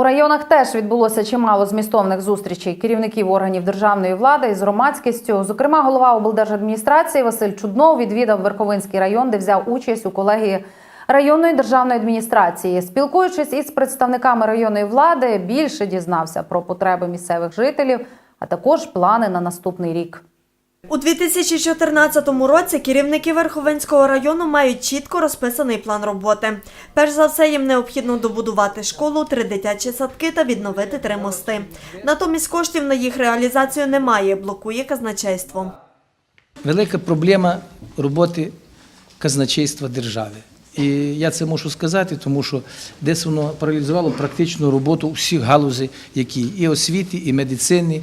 У районах теж відбулося чимало змістовних зустрічей керівників органів державної влади із громадськістю. Зокрема, голова облдержадміністрації Василь Чуднов відвідав Верховинський район, де взяв участь у колегії районної державної адміністрації. Спілкуючись із представниками районної влади, більше дізнався про потреби місцевих жителів, а також плани на наступний рік. У 2014 році керівники Верховенського району мають чітко розписаний план роботи. Перш за все, їм необхідно добудувати школу, три дитячі садки та відновити три мости. Натомість коштів на їх реалізацію немає, блокує казначейство. велика проблема роботи казначейства держави. І я це можу сказати, тому що десь воно паралізувало практичну роботу всіх галузей, які і освіти, і медицини,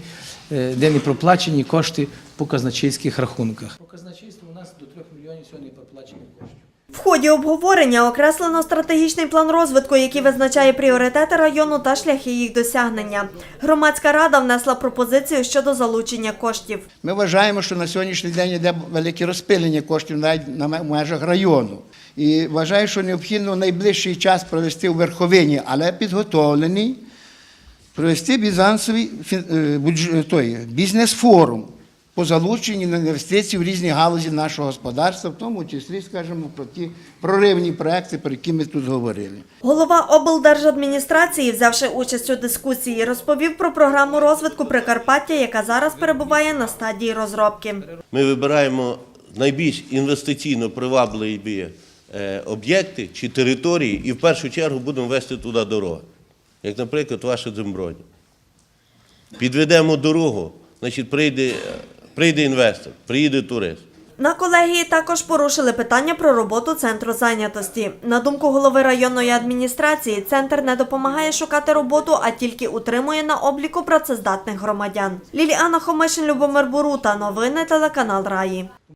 е, де не проплачені кошти по казначейських рахунках. По казначейству у нас до 3 мільйонів сьогодні проплачені коштів. В ході обговорення окреслено стратегічний план розвитку, який визначає пріоритети району та шляхи їх досягнення. Громадська рада внесла пропозицію щодо залучення коштів. Ми вважаємо, що на сьогоднішній день йде велике розпилення коштів навіть на межах району. І вважаю, що необхідно найближчий час провести у Верховині, але підготовлений, провести бізансовий е, бізнес-форум по залученню інвестицій в різні галузі нашого господарства, в тому числі, скажімо, про ті проривні проекти, про які ми тут говорили. Голова облдержадміністрації, взявши участь у дискусії, розповів про програму розвитку Прикарпаття, яка зараз перебуває на стадії розробки. Ми вибираємо найбільш інвестиційно привабливі е, об'єкти чи території і в першу чергу будемо вести туди дороги. Як, наприклад, ваше Дземброді. Підведемо дорогу, значить, прийде, прийде інвестор, приїде турист. На колегії також порушили питання про роботу центру зайнятості. На думку голови районної адміністрації, центр не допомагає шукати роботу, а тільки утримує на обліку працездатних громадян. Ліліана Хомишин, Любомир Бурута. Новини телеканал Раї.